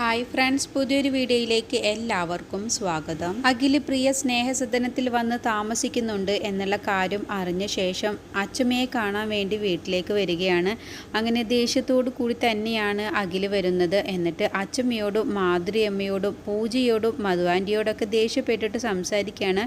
Hi friends പുതിയൊരു വീഡിയോയിലേക്ക് എല്ലാവർക്കും സ്വാഗതം. അഖിൽ പ്രിയ സ്നേഹസദനത്തിൽ വന്ന് താമസിക്കുന്നുണ്ട് എന്നുള്ള കാര്യം അറിഞ്ഞ ശേഷം അച്ഛമ്മയെ കാണാൻ വേണ്ടി വീട്ടിലേക്ക് വരികയാണ്. അങ്ങനെ ദേഷ്യത്തോടു കൂടി തന്നെയാണ് അഖിൽ വരുന്നത്. എന്നിട്ട് അച്ഛമ്മയോടും മാതൃയമ്മയോടും പൂജയോടും മധുവാന്റിയോടൊക്കെ ദേഷ്യപ്പെട്ടിട്ട് സംസാരിക്കുകയാണ്.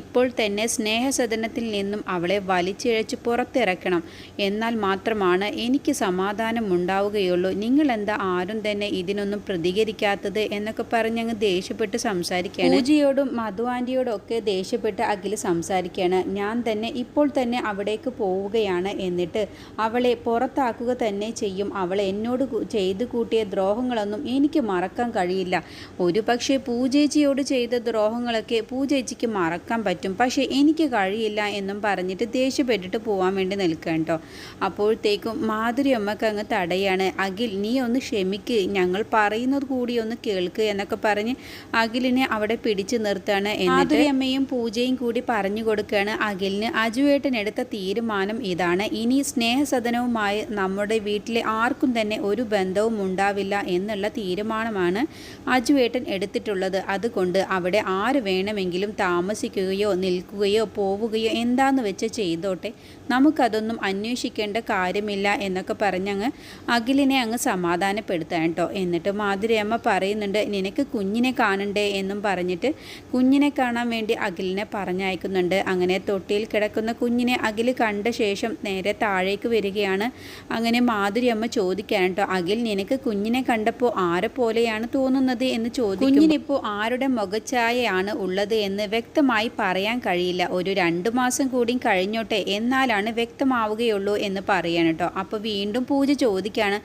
ഇപ്പോൾ തന്നെ സ്നേഹസദനത്തിൽ നിന്നും അവളെ വലിച്ചിഴച്ച് പുറത്തിറക്കണം. എന്നാൽ മാത്രമാണ് എനിക്ക് സമാധാനം ഉണ്ടാവുകയുള്ളൂ നിങ്ങളെന്താ ആരും തന്നെ ഇതിനൊന്നും പ്രതികരിക്കാത്തത് എന്നൊക്കെ പറഞ്ഞ് അങ്ങ് ദേഷ്യപ്പെട്ട് സംസാരിക്കുകയാണ്. പൂജയോടും മധു ആന്റിയോടും ഒക്കെ ദേഷ്യപ്പെട്ട് അഖിൽ സംസാരിക്കുകയാണ്. ഞാൻ തന്നെ ഇപ്പോൾ തന്നെ അവിടേക്ക് പോവുകയാണ് എന്നിട്ട് അവളെ പുറത്താക്കുക തന്നെ ചെയ്യും. അവൾ എന്നോട് ചെയ്തു കൂട്ടിയ ദ്രോഹങ്ങളൊന്നും എനിക്ക് മറക്കാൻ കഴിയില്ല. ഒരു പക്ഷേ പൂജേച്ചിയോട് ചെയ്ത ദ്രോഹങ്ങളൊക്കെ പൂജേച്ചിക്ക് മറക്കാൻ പറ്റും. പക്ഷേ എനിക്ക് കഴിയില്ല എന്നും പറഞ്ഞിട്ട് ദേഷ്യപ്പെട്ടിട്ട് പോകാൻ വേണ്ടി നിൽക്കുക കേട്ടോ അപ്പോഴത്തേക്കും മാധുരി അമ്മയ്ക്ക് അങ്ങ് തടയാണ്. അഖിൽ നീ ഒന്ന് ക്ഷമിക്ക്. ഞങ്ങൾ പറയുന്നത് കൂടി ഒന്ന് കേൾക്ക് എന്നൊക്കെ പറഞ്ഞ് അഖിലിനെ അവിടെ പിടിച്ചു നിർത്തുകയാണ് എന്നിട്ട് അമ്മയും പൂജയും കൂടി പറഞ്ഞു കൊടുക്കുകയാണ് അഖിലിന്. അജുവേട്ടൻ എടുത്ത തീരുമാനം ഇതാണ്. ഇനി സ്നേഹസദനവുമായി നമ്മുടെ വീട്ടിലെ ആർക്കും തന്നെ ഒരു ബന്ധവും ഉണ്ടാവില്ല എന്നുള്ള തീരുമാനമാണ് അജുവേട്ടൻ എടുത്തിട്ടുള്ളത്. അതുകൊണ്ട് അവിടെ ആര് വേണമെങ്കിലും താമസിക്കുകയോ നിൽക്കുകയോ പോവുകയോ എന്താന്ന് വെച്ച് ചെയ്തോട്ടെ. നമുക്കതൊന്നും അന്വേഷിക്കേണ്ട കാര്യമില്ല എന്നൊക്കെ പറഞ്ഞങ്ങ് അഖിലിനെ അങ്ങ് സമാധാനപ്പെടുത്താൻ കേട്ടോ എന്നിട്ട് മാധുരിയമ്മ പറയുന്നുണ്ട് നിനക്ക് കുഞ്ഞിനെ കാണണ്ടേ? എന്നും പറഞ്ഞിട്ട് കുഞ്ഞിനെ കാണാൻ വേണ്ടി അഖിലിനെ പറഞ്ഞയക്കുന്നുണ്ട്. അങ്ങനെ തൊട്ടിയിൽ കിടക്കുന്ന കുഞ്ഞിനെ അഖിൽ കണ്ട ശേഷം നേരെ താഴേക്ക് വരികയാണ്. അങ്ങനെ മാധുരിയമ്മ ചോദിക്കാൻ കേട്ടോ അഖിൽ നിനക്ക് കുഞ്ഞിനെ കണ്ടപ്പോൾ ആരെ പോലെയാണ് തോന്നുന്നത്? എന്ന് ചോദിക്കും കുഞ്ഞിനിപ്പോൾ ആരുടെ മുഖഛായയാണ് ഉള്ളത്? എന്ന് വ്യക്തമായി പറയാൻ കഴിയില്ല. ഒരു രണ്ട് മാസം കൂടി കഴിഞ്ഞോട്ടെ എന്നാലാണ് വ്യക്തമാവുകയുള്ളൂ എന്ന് പറയാൻ കേട്ടോ. അപ്പോൾ വീണ്ടും പൂജ ചോദിക്കുകയാണ്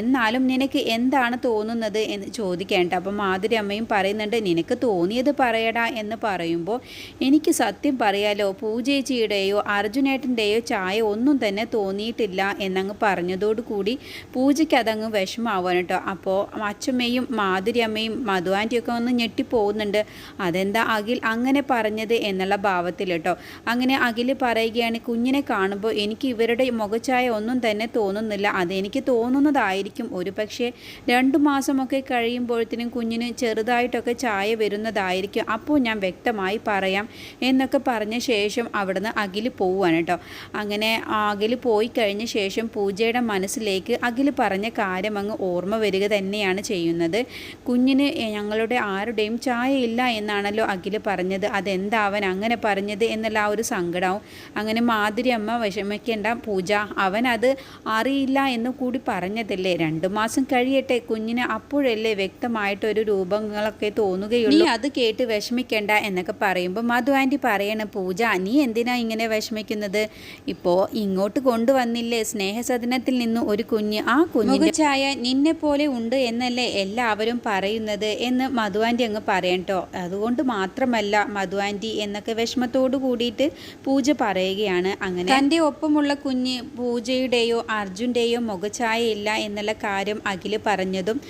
എന്നാലും നിനക്ക് എന്താണ് തോന്നുന്നത്? എന്ന് ചോദിക്കേണ്ട. അപ്പം മാധുരി അമ്മയും പറയുന്നുണ്ട് നിനക്ക് തോന്നിയത് പറയടാ എന്ന് പറയുമ്പോൾ എനിക്ക് സത്യം പറയാലോ പൂജേച്ചിയുടെയോ അർജുനേട്ടന്റെയോ ചായ ഒന്നും തന്നെ തോന്നിയിട്ടില്ല എന്നങ്ങ് പറഞ്ഞതോടുകൂടി പൂജയ്ക്ക് അതങ്ങ് വിഷമാവാൻ കേട്ടോ. അപ്പോൾ അച്ഛമ്മയും മാധുരി അമ്മയും മധു ആന്റിയൊക്കെ ഒന്ന് ഞെട്ടിപ്പോകുന്നുണ്ട്. അതെന്താ അഖിൽ അങ്ങനെ പറഞ്ഞത്? എന്നുള്ള ഭാവത്തിൽ കേട്ടോ. അങ്ങനെ അഖിൽ പറയുകയാണ് കുഞ്ഞിനെ കാണുമ്പോൾ എനിക്ക് ഇവരുടെ മുഖച്ചായ ഒന്നും തന്നെ തോന്നുന്നില്ല. അതെനിക്ക് തോന്നുന്നതായിരിക്കും. ഒരു പക്ഷേ രണ്ട് മാസമൊക്കെ കഴിയുമ്പോഴത്തേനും കുഞ്ഞിന് ചെറുതായിട്ടൊക്കെ ചായ വരുന്നതായിരിക്കും. അപ്പോൾ ഞാൻ വ്യക്തമായി പറയാം എന്നൊക്കെ പറഞ്ഞ ശേഷം അവിടുന്ന് അഖിൽ പോവാണ് കേട്ടോ. അങ്ങനെ അഖിൽ പോയി കഴിഞ്ഞ ശേഷം പൂജയുടെ മനസ്സിലേക്ക് അഖിൽ പറഞ്ഞ കാര്യം അങ്ങ് ഓർമ്മ വരിക തന്നെയാണ് ചെയ്യുന്നത്. കുഞ്ഞിന് ഞങ്ങളുടെ ആരുടെയും ചായ ഇല്ല എന്നാണല്ലോ അഖിൽ പറഞ്ഞത്. അതെന്താവൻ അങ്ങനെ പറഞ്ഞത് എന്നുള്ള ആ ഒരു സങ്കടവും. അങ്ങനെ മാതിരി അമ്മ വിഷമിക്കേണ്ട പൂജ അവൻ അത് അറിയില്ല എന്ന് കൂടി പറഞ്ഞതല്ലേ? രണ്ടു മാസം കഴിയട്ടെ കുഞ്ഞിന്. അപ്പോഴല്ലേ വ്യക്തമായിട്ടൊരു രൂപങ്ങളൊക്കെ തോന്നുകയുള്ളൂ? നീ അത് കേട്ട് വിഷമിക്കേണ്ട എന്നൊക്കെ പറയുമ്പോൾ മധു ആന്റി പറയണം പൂജ നീ എന്തിനാ ഇങ്ങനെ വിഷമിക്കുന്നത്? ഇപ്പോൾ ഇങ്ങോട്ട് കൊണ്ടുവന്നില്ലേ? സ്നേഹസദനത്തിൽ നിന്ന് ഒരു കുഞ്ഞ് ആ കുഞ്ഞു ചായ നിന്നെ പോലെ ഉണ്ട് എന്നല്ലേ എല്ലാവരും പറയുന്നത്? എന്ന് മധു ആന്റി അങ്ങ് പറയട്ടോ അതുകൊണ്ട് മാത്രമല്ല മധു ആന്റി എന്നൊക്കെ വിഷമത്തോടു കൂടിയിട്ട് പൂജ പറയുകയാണ്. അങ്ങനെ തന്റെ ഒപ്പമുള്ള കുഞ്ഞ് പൂജയുടെയോ അർജുന്റെയോ മുഖഛായ ഇല്ല എന്നുള്ള കാര്യം അഖിൽ പറഞ്ഞതും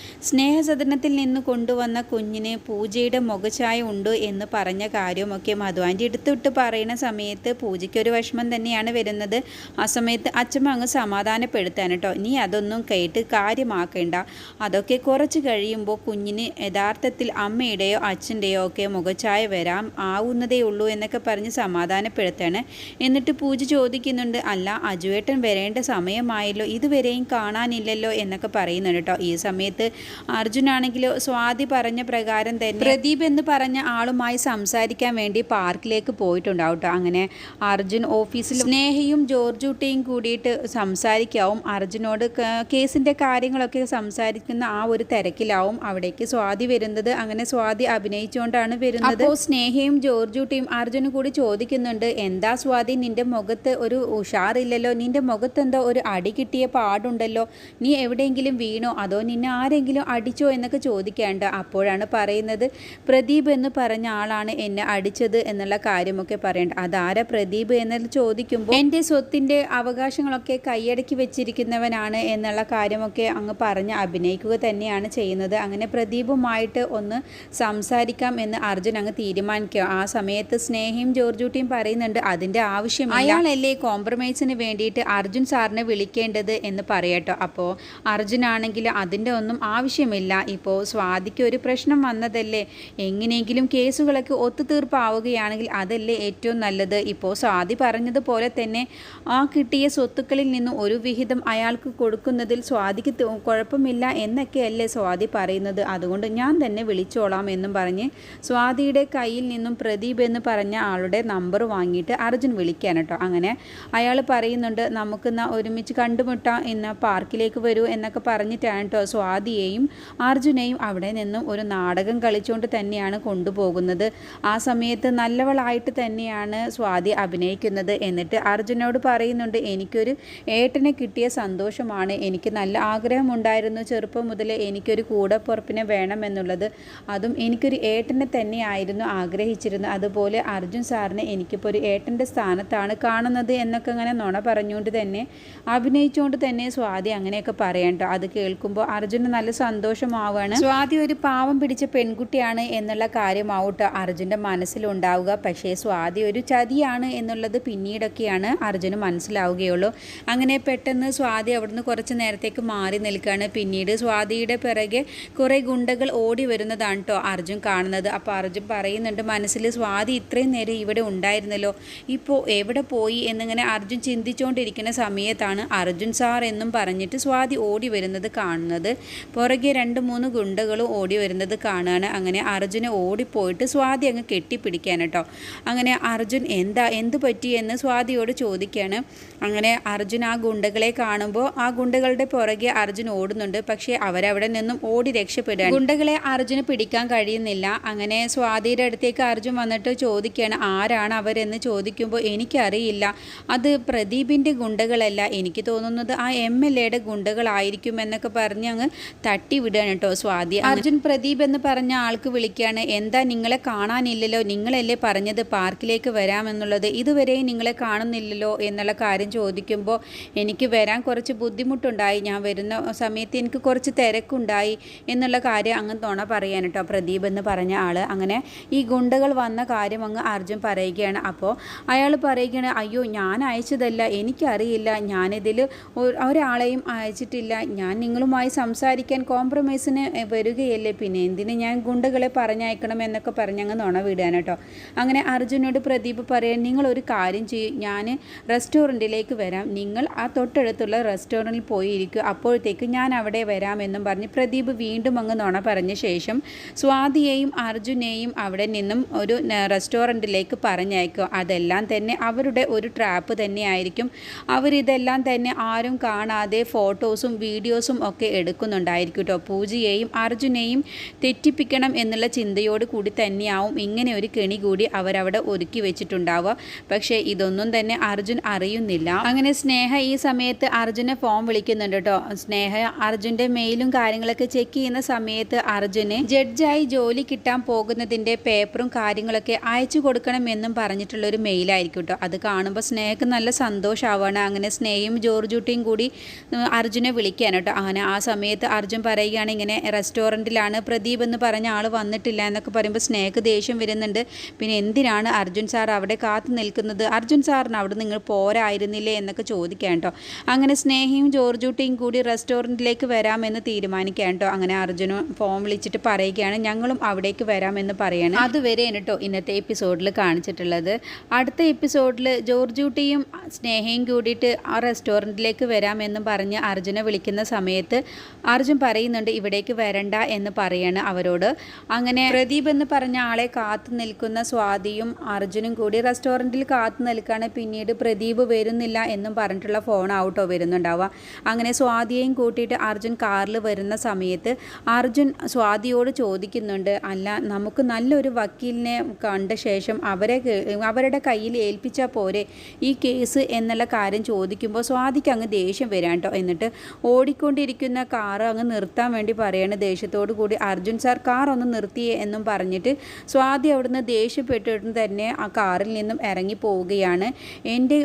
സ്നേഹസദനത്തിൽ നിന്ന് കൊണ്ടുവന്ന കുഞ്ഞിന് പൂജയുടെ മുഖഛായ ഉണ്ട് എന്ന് പറഞ്ഞ കാര്യമൊക്കെ മധുവാന്റെ എടുത്തിട്ട് പറയുന്ന സമയത്ത് പൂജയ്ക്ക് ഒരു വിഷമം തന്നെയാണ് വരുന്നത്. ആ സമയത്ത് അച്ഛമ്മ അങ്ങ് സമാധാനപ്പെടുത്താൻ കേട്ടോ. നീ അതൊന്നും കേട്ട് കാര്യമാക്കേണ്ട. അതൊക്കെ കുറച്ച് കഴിയുമ്പോൾ കുഞ്ഞിന് യഥാർത്ഥത്തിൽ അമ്മയുടെയോ അച്ഛന്റെയോ ഒക്കെ മുഖഛായ വരാം ആവുന്നതേ ഉള്ളൂ എന്നൊക്കെ പറഞ്ഞ് സമാധാനപ്പെടുത്താണ്. എന്നിട്ട് പൂജ ചോദിക്കുന്നുണ്ട് അല്ല അജുവേട്ടൻ വരേണ്ട സമയമായല്ലോ. ഇതുവരെയും കാണാനില്ലല്ലോ എന്നൊക്കെ പറയുന്നുണ്ട് കേട്ടോ. ഈ സമയത്ത് അർജുനാണെങ്കിലോ സ്വാതി പറഞ്ഞ പ്രകാരം തന്നെ പ്രദീപ് എന്ന് പറഞ്ഞ ആളുമായി സംസാരിക്കാൻ വേണ്ടി പാർക്കിലേക്ക് പോയിട്ടുണ്ടാവും കേട്ടോ അങ്ങനെ അർജുൻ ഓഫീസിൽ സ്നേഹയും ജോർജുട്ടിയും കൂടിയിട്ട് സംസാരിക്കാവും. അർജുനോട് കേസിന്റെ കാര്യങ്ങളൊക്കെ സംസാരിക്കുന്ന ആ ഒരു തിരക്കിലാവും അവിടേക്ക് സ്വാതി വരുന്നത്. അങ്ങനെ സ്വാതി അഭിനയിച്ചുകൊണ്ടാണ് വരുന്നത്. അപ്പോൾ സ്നേഹയും ജോർജുട്ടിയും അർജുനും കൂടി ചോദിക്കുന്നുണ്ട് എന്താ സ്വാതി നിന്റെ മുഖത്ത് ഒരു ഉഷാറില്ലല്ലോ? നിന്റെ മുഖത്ത് എന്തോ ഒരു അടി കിട്ടിയ പാടുണ്ടല്ലോ? നീ എവിടെയെങ്കിലും വീണോ? അതോ നിന്നെ ആരെങ്കിലും അടിച്ചോ എന്നൊക്കെ ചോദിക്കേണ്ട അപ്പോഴാണ് പറയുന്നത് പ്രദീപ് എന്ന് പറഞ്ഞ ആളാണ് എന്നെ അടിച്ചത് എന്നുള്ള കാര്യമൊക്കെ പറയേണ്ട അതാരാ പ്രദീപ് എന്ന് ചോദിക്കുമ്പോൾ എന്റെ സ്വത്തിന്റെ അവകാശങ്ങളൊക്കെ കൈയടക്കി വെച്ചിരിക്കുന്നവനാണ് എന്നുള്ള കാര്യമൊക്കെ അങ്ങ് പറഞ്ഞ് അഭിനയിക്കുക തന്നെയാണ് ചെയ്യുന്നത്. അങ്ങനെ പ്രദീപുമായിട്ട് ഒന്ന് സംസാരിക്കാം എന്ന് അർജുൻ അങ്ങ് തീരുമാനിക്കുക. ആ സമയത്ത് സ്നേഹയും ജോർജൂട്ടിയും പറയുന്നുണ്ട് അതിന്റെ ആവശ്യം അയാളല്ലേ കോംപ്രമൈസിന് വേണ്ടിയിട്ട് അർജുൻ സാറിനെ വിളിക്കേണ്ടത് എന്ന് പറയട്ടോ. അപ്പോൾ അർജുനാണെങ്കിൽ അതിന്റെ ഒന്നും ആവശ്യം ആവശ്യമില്ല. ഇപ്പോൾ സ്വാതിക്ക് ഒരു പ്രശ്നം വന്നതല്ലേ? എങ്ങനെയെങ്കിലും കേസുകളൊക്കെ ഒത്തുതീർപ്പാവുകയാണെങ്കിൽ അതല്ലേ ഏറ്റവും നല്ലത്? ഇപ്പോൾ സ്വാതി പറഞ്ഞതുപോലെ തന്നെ ആ കിട്ടിയ സ്വത്തുക്കളിൽ നിന്ന് ഒരു വിഹിതം അയാൾക്ക് കൊടുക്കുന്നതിൽ സ്വാതിക്ക് കുഴപ്പമില്ല എന്നൊക്കെയല്ലേ സ്വാതി പറയുന്നത്. അതുകൊണ്ട് ഞാൻ തന്നെ വിളിച്ചോളാം എന്നും പറഞ്ഞ് സ്വാതിയുടെ കയ്യിൽ നിന്നും പ്രദീപ് എന്ന് പറഞ്ഞ ആളുടെ നമ്പർ വാങ്ങിയിട്ട് അർജുൻ വിളിക്കാൻ കേട്ടോ. അങ്ങനെ അയാൾ പറയുന്നുണ്ട് നമുക്ക് ഒരുമിച്ച് കണ്ടുമുട്ടാം എന്ന പാർക്കിലേക്ക് വരൂ എന്നൊക്കെ പറഞ്ഞിട്ടാണ് കേട്ടോ സ്വാതിയെയും അർജുനെയും അവിടെ നിന്നും ഒരു നാടകം കളിച്ചുകൊണ്ട് തന്നെയാണ് കൊണ്ടുപോകുന്നത്. ആ സമയത്ത് നല്ലവളായിട്ട് തന്നെയാണ് സ്വാതി അഭിനയിക്കുന്നത്. എന്നിട്ട് അർജുനോട് പറയുന്നുണ്ട് എനിക്കൊരു ഏട്ടനെ കിട്ടിയ സന്തോഷമാണ്. എനിക്ക് നല്ല ആഗ്രഹമുണ്ടായിരുന്നു ചെറുപ്പം മുതൽ എനിക്കൊരു കൂടപ്പുറപ്പിനെ വേണമെന്നുള്ളത്. അതും എനിക്കൊരു ഏട്ടനെ തന്നെയായിരുന്നു ആഗ്രഹിച്ചിരുന്നത്. അതുപോലെ അർജുൻ സാറിനെ എനിക്കിപ്പോൾ ഒരു ഏട്ടന്റെ സ്ഥാനത്താണ് കാണുന്നത് എന്നൊക്കെ അങ്ങനെ നുണ പറഞ്ഞുകൊണ്ട് തന്നെ അഭിനയിച്ചുകൊണ്ട് തന്നെ സ്വാതി അങ്ങനെയൊക്കെ പറയണ്ടോ അത് കേൾക്കുമ്പോൾ അർജുന് നല്ല സന്തോഷമാവാണ്. സ്വാതി ഒരു പാവം പിടിച്ച പെൺകുട്ടിയാണ് എന്നുള്ള കാര്യമാവട്ടെ അർജുന്റെ മനസ്സിലുണ്ടാവുക. പക്ഷേ സ്വാതി ഒരു ചതിയാണ് എന്നുള്ളത് പിന്നീടൊക്കെയാണ് അർജുന് മനസ്സിലാവുകയുള്ളൂ. അങ്ങനെ പെട്ടെന്ന് സ്വാതി അവിടുന്ന് കുറച്ച് നേരത്തേക്ക് മാറി നിൽക്കുകയാണ് പിന്നീട്. സ്വാതിയുടെ പിറകെ കുറേ ഗുണ്ടകൾ ഓടി വരുന്നതാണ് കേട്ടോ അർജുൻ കാണുന്നത്. അപ്പോൾ അർജുൻ പറയുന്നുണ്ട് മനസ്സിൽ സ്വാതി ഇത്രയും നേരം ഇവിടെ ഉണ്ടായിരുന്നല്ലോ. ഇപ്പോൾ എവിടെ പോയി? എന്നിങ്ങനെ അർജുൻ ചിന്തിച്ചുകൊണ്ടിരിക്കുന്ന സമയത്താണ് അർജുൻ സാർ എന്നും പറഞ്ഞിട്ട് സ്വാതി ഓടി വരുന്നത് കാണുന്നത്. പുറകെ രണ്ട് മൂന്ന് ഗുണ്ടകളും ഓടി വരുന്നത് കാണുകയാണ് അങ്ങനെ അർജുനെ ഓടിപ്പോയിട്ട് സ്വാതി അങ്ങ് കെട്ടിപ്പിടിക്കാൻ കേട്ടോ അങ്ങനെ അർജുൻ എന്താ എന്ത് പറ്റി എന്ന് സ്വാതിയോട് ചോദിക്കുകയാണ് അങ്ങനെ അർജുൻ ആ ഗുണ്ടകളെ കാണുമ്പോൾ ആ ഗുണ്ടകളുടെ പുറകെ അർജുൻ ഓടുന്നുണ്ട്. പക്ഷേ അവരവിടെ നിന്നും ഓടി രക്ഷപ്പെടുകയാണ്. ഗുണ്ടകളെ അർജുന് പിടിക്കാൻ കഴിയുന്നില്ല. അങ്ങനെ സ്വാതിയുടെ അടുത്തേക്ക് അർജുൻ വന്നിട്ട് ചോദിക്കുകയാണ് ആരാണ് അവരെന്ന് ചോദിക്കുമ്പോൾ എനിക്കറിയില്ല. അത് പ്രദീപിന്റെ ഗുണ്ടകളല്ല. എനിക്ക് തോന്നുന്നത് ആ എം എൽ എയുടെ ഗുണ്ടകളായിരിക്കും എന്നൊക്കെ പറഞ്ഞ് അങ്ങ് തട്ടി വിടുകയാണ് കേട്ടോ സ്വാതി. അർജുൻ പ്രദീപ് എന്ന് പറഞ്ഞ ആൾക്ക് വിളിക്കുകയാണ് എന്താ നിങ്ങളെ കാണാനില്ലല്ലോ? നിങ്ങളല്ലേ പറഞ്ഞത് പാർക്കിലേക്ക് വരാമെന്നുള്ളത്? ഇതുവരെയും നിങ്ങളെ കാണുന്നില്ലല്ലോ? എന്നുള്ള കാര്യം ചോദിക്കുമ്പോൾ എനിക്ക് വരാൻ കുറച്ച് ബുദ്ധിമുട്ടുണ്ടായി. ഞാൻ വരുന്ന സമയത്ത് എനിക്ക് കുറച്ച് തിരക്കുണ്ടായി. എന്നുള്ള കാര്യം അങ്ങ് തോണ പറയാൻ കേട്ടോ പ്രദീപ് എന്ന് പറഞ്ഞ ആൾ അങ്ങനെ ഈ ഗുണ്ടകൾ വന്ന കാര്യം അങ്ങ് അർജുൻ പറയുകയാണ്. അപ്പോൾ അയാൾ പറയുകയാണ് അയ്യോ ഞാൻ അയച്ചതല്ല. എനിക്കറിയില്ല. ഞാനിതിൽ ഒരാളെയും അയച്ചിട്ടില്ല. ഞാൻ നിങ്ങളുമായി സംസാരിക്കാൻ കോംപ്രമൈസിന് വരികയല്ലേ പിന്നെ? എന്തിന് ഞാൻ ഗുണ്ടകളെ പറഞ്ഞയക്കണം എന്നൊക്കെ പറഞ്ഞ് അങ്ങ് നുണ വിടാൻ കേട്ടോ. അങ്ങനെ അർജുനോട് പ്രദീപ് പറയാൻ നിങ്ങൾ ഒരു കാര്യം ചെയ്യും. ഞാൻ റെസ്റ്റോറന്റിലേക്ക് വരാം. നിങ്ങൾ ആ തൊട്ടടുത്തുള്ള റെസ്റ്റോറന്റിൽ പോയിരിക്കും. അപ്പോഴത്തേക്ക് ഞാൻ അവിടെ വരാമെന്നും പറഞ്ഞ് പ്രദീപ് വീണ്ടും അങ്ങ് നുണ പറഞ്ഞ ശേഷം സ്വാതിയെയും അർജുനെയും അവിടെ നിന്നും ഒരു റെസ്റ്റോറന്റിലേക്ക് പറഞ്ഞയക്കും. അതെല്ലാം തന്നെ അവരുടെ ഒരു ട്രാപ്പ് തന്നെയായിരിക്കും. അവരിതെല്ലാം തന്നെ ആരും കാണാതെ ഫോട്ടോസും വീഡിയോസും ഒക്കെ എടുക്കുന്നുണ്ടായിരിക്കും പൂജയെയും അർജുനെയും തെറ്റിപ്പിക്കണം എന്നുള്ള ചിന്തയോട് കൂടി തന്നെയാവും ഇങ്ങനെ ഒരു കെണി കൂടി അവരവിടെ ഒരുക്കി വെച്ചിട്ടുണ്ടാവുക. പക്ഷേ ഇതൊന്നും തന്നെ അർജുൻ അറിയുന്നില്ല. അങ്ങനെ സ്നേഹ ഈ സമയത്ത് അർജുനെ ഫോൺ വിളിക്കുന്നുണ്ട് കേട്ടോ. സ്നേഹ അർജുന്റെ മെയിലും കാര്യങ്ങളൊക്കെ ചെക്ക് ചെയ്യുന്ന സമയത്ത് അർജുന് ജഡ്ജായി ജോലി കിട്ടാൻ പോകുന്നതിന്റെ പേപ്പറും കാര്യങ്ങളൊക്കെ അയച്ചു കൊടുക്കണമെന്നും പറഞ്ഞിട്ടുള്ള ഒരു മെയിലായിരിക്കും കേട്ടോ. അത് കാണുമ്പോൾ സ്നേഹക്ക് നല്ല സന്തോഷമാവാണ് അങ്ങനെ സ്നേഹയും ജോർജുട്ടിയും കൂടി അർജുനെ വിളിക്കാൻ കേട്ടോ. അങ്ങനെ ആ സമയത്ത് അർജുൻ പറയുകയാണ് ഇങ്ങനെ റെസ്റ്റോറന്റിലാണ് പ്രദീപ് എന്ന് പറഞ്ഞ ആൾ വന്നിട്ടില്ല എന്നൊക്കെ പറയുമ്പോൾ സ്നേഹക്ക് ദേഷ്യം വരുന്നുണ്ട്. പിന്നെ എന്തിനാണ് അർജുൻ സാർ അവിടെ കാത്തു നിൽക്കുന്നത്? അർജുൻ സാറിന് അവിടെ നിങ്ങൾ പോരായിരുന്നില്ലേ എന്നൊക്കെ ചോദിക്കാൻ കേട്ടോ അങ്ങനെ സ്നേഹയും ജോർജുട്ടിയും കൂടി റെസ്റ്റോറന്റിലേക്ക് വരാമെന്ന് തീരുമാനിക്കാൻ കേട്ടോ അങ്ങനെ അർജുനും ഫോൺ വിളിച്ചിട്ട് പറയുകയാണ് ഞങ്ങളും അവിടേക്ക് വരാമെന്ന് പറയാണ്. അതുവരെ കേട്ടോ ഇന്നത്തെ എപ്പിസോഡിൽ കാണിച്ചിട്ടുള്ളത്. അടുത്ത എപ്പിസോഡിൽ ജോർജുട്ടിയും സ്നേഹയും കൂടിയിട്ട് ആ റെസ്റ്റോറന്റിലേക്ക് വരാമെന്ന് പറഞ്ഞ് അർജുനെ വിളിക്കുന്ന സമയത്ത് അർജുൻ പറയുന്നുണ്ട് ഇവിടേക്ക് വരണ്ട എന്ന് പറയാണ് അവരോട്. അങ്ങനെ പ്രദീപ് എന്ന് പറഞ്ഞ ആളെ കാത്തു നിൽക്കുന്ന സ്വാതിയും അർജുനും കൂടി റെസ്റ്റോറന്റിൽ കാത്തു നിൽക്കുകയാണ്. പിന്നീട് പ്രദീപ് വരുന്നില്ല എന്നും പറഞ്ഞിട്ടുള്ള ഫോൺ ഔട്ടോ വരുന്നുണ്ടാവുക. അങ്ങനെ സ്വാതിയെയും കൂട്ടിയിട്ട് അർജുൻ കാറിൽ വരുന്ന സമയത്ത് അർജുൻ സ്വാതിയോട് ചോദിക്കുന്നുണ്ട് അല്ല നമുക്ക് നല്ലൊരു വക്കീലിനെ കണ്ട ശേഷം അവരെ അവരുടെ കയ്യിൽ ഏൽപ്പിച്ചാൽ പോരെ? ഈ കേസ് എന്നുള്ള കാര്യം ചോദിക്കുമ്പോൾ സ്വാതിക്ക് അങ്ങ് ദേഷ്യം വരാം കേട്ടോ എന്നിട്ട് ഓടിക്കൊണ്ടിരിക്കുന്ന കാറ് അങ്ങ് നിർത്താൻ വേണ്ടി പറയാണ് ദേഷ്യത്തോടു കൂടി അർജുൻ സാർ കാർ ഒന്ന് നിർത്തിയേ എന്നും പറഞ്ഞിട്ട് സ്വാതി അവിടുന്ന് ദേഷ്യപ്പെട്ടിട്ട് തന്നെ ആ കാറിൽ നിന്നും ഇറങ്ങി പോവുകയാണ്. എന്റെ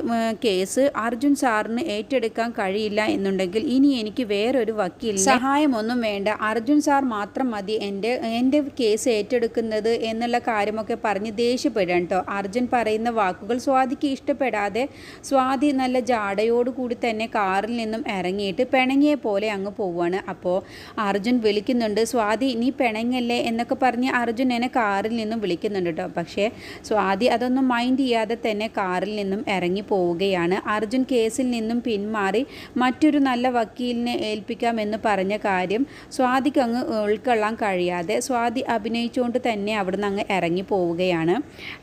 കേസ് അർജുൻ സാറിന് ഏറ്റെടുക്കാൻ കഴിയില്ല എന്നുണ്ടെങ്കിൽ ഇനി എനിക്ക് വേറൊരു വക്കീൽ സഹായമൊന്നും വേണ്ട. അർജുൻ സാർ മാത്രം മതി എന്റെ എന്റെ കേസ് ഏറ്റെടുക്കുന്നത് എന്നുള്ള കാര്യമൊക്കെ പറഞ്ഞ് ദേഷ്യപ്പെടാം കേട്ടോ. അർജുൻ പറയുന്ന വാക്കുകൾ സ്വാതിക്ക് ഇഷ്ടപ്പെടാതെ സ്വാതി നല്ല ജാടയോടുകൂടി തന്നെ കാറിൽ നിന്നും ഇറങ്ങിയിട്ട് പിണങ്ങിയ പോലെ അങ്ങ് പോവുകയാണ്. അപ്പോൾ അർജുൻ വിളിക്കുന്നുണ്ട് സ്വാതി നീ പിണങ്ങല്ലേ? എന്നൊക്കെ പറഞ്ഞ് അർജുൻ എന്നെ കാറിൽ നിന്നും വിളിക്കുന്നുണ്ട് കേട്ടോ പക്ഷേ സ്വാതി അതൊന്നും മൈൻഡ് ചെയ്യാതെ തന്നെ കാറിൽ നിന്നും ഇറങ്ങി പോവുകയാണ്. അർജുൻ കേസിൽ നിന്നും പിന്മാറി മറ്റൊരു നല്ല വക്കീലിനെ ഏൽപ്പിക്കാമെന്ന് പറഞ്ഞ കാര്യം സ്വാതിക്ക് അങ്ങ് ഉൾക്കൊള്ളാൻ കഴിയാതെ സ്വാതി അഭിനയിച്ചുകൊണ്ട് തന്നെ അവിടുന്ന് അങ്ങ് ഇറങ്ങി പോവുകയാണ്.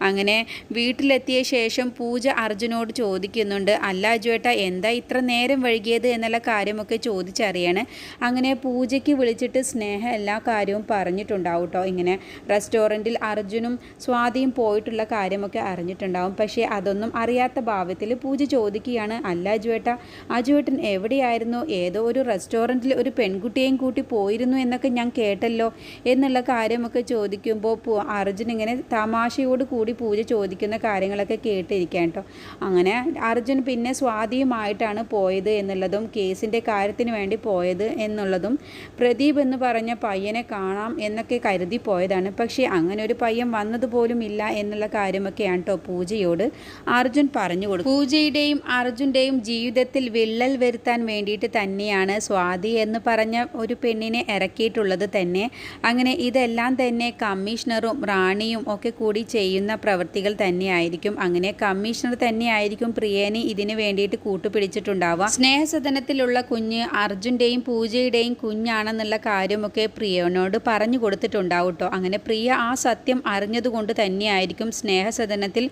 അങ്ങനെ വീട്ടിലെത്തിയ ശേഷം പൂജ അർജുനോട് ചോദിക്കുന്നുണ്ട് അല്ല അജുവേട്ട എന്താ ഇത്ര നേരം വൈകിയത്? എന്നുള്ള കാര്യമൊക്കെ ചോദിച്ചറിയാണ്. അങ്ങനെ പൂജയ്ക്ക് വിളിച്ചിട്ട് സ്നേഹ എല്ലാ കാര്യവും പറഞ്ഞിട്ടുണ്ടാവും കേട്ടോ ഇങ്ങനെ റെസ്റ്റോറന്റിൽ അർജുനും സ്വാതിയും പോയിട്ടുള്ള കാര്യമൊക്കെ അറിഞ്ഞിട്ടുണ്ടാവും. പക്ഷേ അതൊന്നും അറിയാത്ത ഭാവത്തിൽ പൂജ ചോദിക്കുകയാണ് അല്ല അജുവേട്ട അജുവേട്ടൻ എവിടെയായിരുന്നു? ഏതോ ഒരു റെസ്റ്റോറന്റിൽ ഒരു പെൺകുട്ടിയെയും കൂട്ടി പോയിരുന്നു എന്നൊക്കെ ഞാൻ കേട്ടല്ലോ എന്നുള്ള കാര്യമൊക്കെ ചോദിക്കുമ്പോൾ അർജുൻ ഇങ്ങനെ തമാശയോട് കൂടി പൂജ ചോദിക്കുന്ന കാര്യങ്ങളൊക്കെ കേട്ടിരിക്കാം കേട്ടോ അങ്ങനെ അർജുൻ പിന്നെ സ്വാതിയുമായിട്ടാണ് പോയത് എന്നുള്ളതും കേസിന്റെ കാര്യത്തിന് വേണ്ടി പോയത് എന്നുള്ളതും പ്രദീപ് എന്ന് പറഞ്ഞ പയ്യനെ കാണാം എന്നൊക്കെ കരുതി പോയതാണ്. പക്ഷേ അങ്ങനെ ഒരു പയ്യൻ വന്നതുപോലും ഇല്ല എന്നുള്ള കാര്യമൊക്കെയാണ് കേട്ടോ പൂജയോട് അർജുൻ പറഞ്ഞു കൊടുക്കും പൂജയുടെയും അർജുന്റെയും ജീവിതത്തിൽ വിള്ളൽ വരുത്താൻ വേണ്ടിയിട്ട് തന്നെയാണ് സ്വാതി എന്ന് പറഞ്ഞ ഒരു പെണ്ണിനെ ഇറക്കിയിട്ടുള്ളത് തന്നെ. അങ്ങനെ ഇതെല്ലാം തന്നെ കമ്മീഷണറും റാണിയും ഒക്കെ കൂടി ചെയ്യുന്ന പ്രവൃത്തികൾ തന്നെയായിരിക്കും. അങ്ങനെ കമ്മീഷണർ തന്നെയായിരിക്കും പ്രിയനെ ഇതിന് വേണ്ടിയിട്ട് കൂട്ടുപിടിച്ചിട്ടുണ്ടാവുക. സ്നേഹസദനത്തിലുള്ള കുഞ്ഞ് അർജുന്റെയും പൂജയുടെയും കുഞ്ഞാണെന്നുള്ള കാര്യമൊക്കെ പ്രിയനോട് പറഞ്ഞു കൊടുത്തിട്ടുണ്ടാവും കേട്ടോ അങ്ങനെ പ്രിയ ആ സത്യം അറിഞ്ഞതുകൊണ്ട് തന്നെയായിരിക്കും സ്നേഹസദനത്തിൽ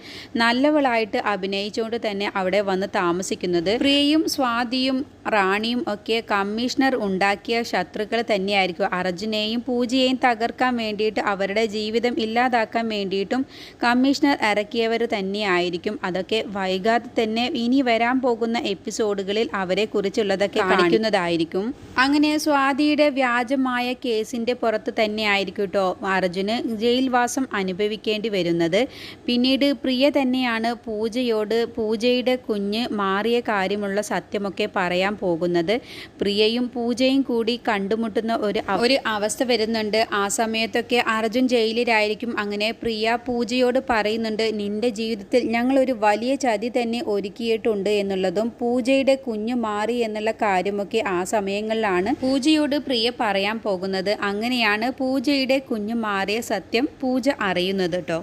നല്ലവളായിട്ട് അഭിനയിച്ചുകൊണ്ട് തന്നെ അവിടെ വന്ന് താമസിക്കുന്നത്. പ്രിയയും സ്വാതിയും റാണിയും ഒക്കെ കമ്മീഷണർ ഉണ്ടാക്കിയ ശത്രുക്കൾ തന്നെയായിരിക്കും. അർജുനെയും പൂജയെയും തകർക്കാൻ വേണ്ടിയിട്ട് അവരുടെ ജീവിതം ഇല്ലാതാക്കാൻ വേണ്ടിയിട്ടും കമ്മീഷണർ ഇറക്കിയവർ തന്നെയായിരിക്കും. അതൊക്കെ വൈകാതെ തന്നെ ഇനി വരാൻ പോകുന്ന എപ്പിസോഡുകളിൽ അവരെ കുറിച്ചുള്ളതൊക്കെ കാണിക്കുന്നതായിരിക്കും. അങ്ങനെ സ്വാതിയുടെ വ്യാജമായ കേസിന്റെ പുറത്ത് തന്നെയായിരിക്കും കേട്ടോ അർജുന് ജയിൽവാസം അനുഭവിക്കേണ്ടി വരുന്നത്. പിന്നീട് പ്രിയ തന്നെയാണ് പൂജയോട് പൂജയുടെ കുഞ്ഞ് മാറിയ കാര്യമുള്ള സത്യമൊക്കെ പറയാൻ പോകുന്നത്. പ്രിയയും പൂജയും കൂടി കണ്ടുമുട്ടുന്ന ഒരു ഒരു അവസ്ഥ വരുന്നുണ്ട്. ആ സമയത്തൊക്കെ അർജുൻ ജയിലിലായിരിക്കും. അങ്ങനെ പ്രിയ പൂജയോട് പറയുന്നുണ്ട് നിന്റെ ജീവിതത്തിൽ ഞങ്ങൾ ഒരു വലിയ ചതി തന്നെ ഒരുക്കിയിട്ടുണ്ട് എന്നുള്ളതും പൂജയുടെ കുഞ്ഞ് മാറി എന്നുള്ള കാര്യമൊക്കെ ആ സമയങ്ങളിലാണ് പൂജയോട് പ്രിയ പറയാൻ പോകുന്നത്. അങ്ങനെയാണ് പൂജയുടെ കുഞ്ഞു മാറിയ സത്യം പൂജ അറിയുന്നത് കേട്ടോ